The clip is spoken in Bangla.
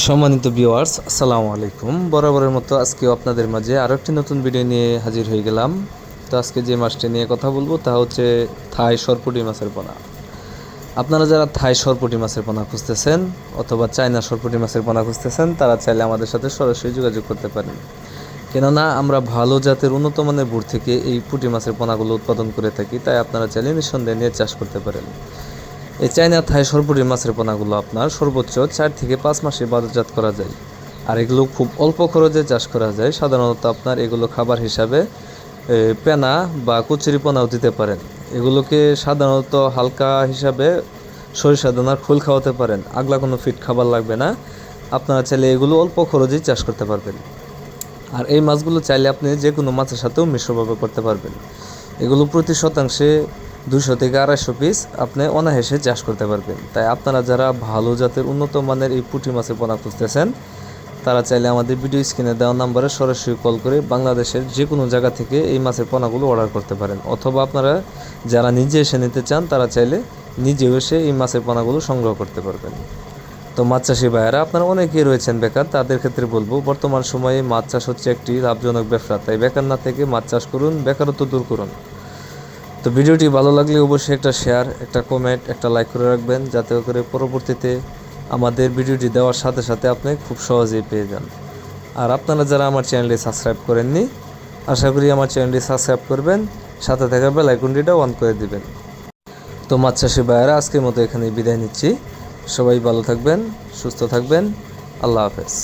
সম্মানিত ভিউয়ার্স আসসালামু আলাইকুম। বরাবরের মতো আজকেও আপনাদের মাঝে আরও একটি নতুন ভিডিও নিয়ে হাজির হয়ে গেলাম। তো আজকে যে মাছটি নিয়ে কথা বলব তা হচ্ছে থাই সরপুটি মাছের পোনা। আপনারা যারা থাই সরপুটি মাছের পোনা খুঁজতেছেন অথবা চায়না সরপুটি মাছের পোনা খুঁজতেছেন, তারা চাইলে আমাদের সাথে সরাসরি যোগাযোগ করতে পারেন। কেননা, আমরা ভালো জাতের উন্নত মানের বুট থেকে এই পুঁটি মাছের পোনাগুলো উৎপাদন করে থাকি, তাই আপনারা চাইলে নিঃসন্দেহে নিয়ে চাষ করতে পারেন। এই চায়না থাই সরপুরি মাছের পোনাগুলো আপনার সর্বোচ্চ চার থেকে পাঁচ মাসে বাজারজাত করা যায়। আর এগুলো খুব অল্প খরচে চাষ করা যায়। সাধারণত আপনার এগুলো খাবার হিসাবে পেনা বা কচুরি পোনাও দিতে পারেন। এগুলোকে সাধারণত হালকা হিসাবে সরিষা দানার খোল খাওয়াতে পারেন। আগলা কোনো ফিট খাবার লাগবে না। আপনারা চাইলে এগুলো অল্প খরচেই চাষ করতে পারবেন। আর এই মাছগুলো চাইলে আপনি যে কোনো মাছের সাথেও মিশ্রভাবে করতে পারবেন। এগুলো প্রতি শতাংশে দুশো থেকে আড়াইশো পিস আপনি অনায়াসে চাষ করতে পারবেন। তাই আপনারা যারা ভালো জাতের উন্নত মানের এই পুঁটি মাছের পোনা খুঁজতেছেন, তারা চাইলে আমাদের ভিডিও স্ক্রিনে দেওয়া নাম্বারে সরাসরি কল করে বাংলাদেশের যে কোনো জায়গা থেকে এই মাছের পোনাগুলো অর্ডার করতে পারেন। অথবা আপনারা যারা নিজে এসে নিতে চান, তারা চাইলে নিজেও এসে এই মাছের পোনাগুলো সংগ্রহ করতে পারবেন। তো মাছ চাষি ভাইয়েরা, আপনারা অনেকেই রয়েছেন বেকার, তাদের ক্ষেত্রে বলব, বর্তমান সময়ে মাছ চাষ হচ্ছে একটি লাভজনক ব্যবসা। তাই বেকার না থেকে মাছ চাষ করুন, বেকারত্ব দূর করুন। তো ভিডিওটি ভালো লাগলে অবশ্যই একটা শেয়ার একটা কমেন্ট একটা লাইক করে রাখবেন, যাতে করে পরবর্তীতে আমাদের ভিডিওটি দেওয়ার সাথে সাথে আপনি খুব সহজেই পেয়ে যান। আর আপনারা যারা আমার চ্যানেলটি সাবস্ক্রাইব করেননি, আশা করি আমার চ্যানেলটি সাবস্ক্রাইব করবেন, সাথে থাকা বেল অন করে দিবেন। তো মাছ চাষি ভাইয়েরা, আজকের মতো এখানে বিদায় নিচ্ছি। সবাই ভালো থাকবেন, সুস্থ থাকবেন, আল্লাহ হাফেজ।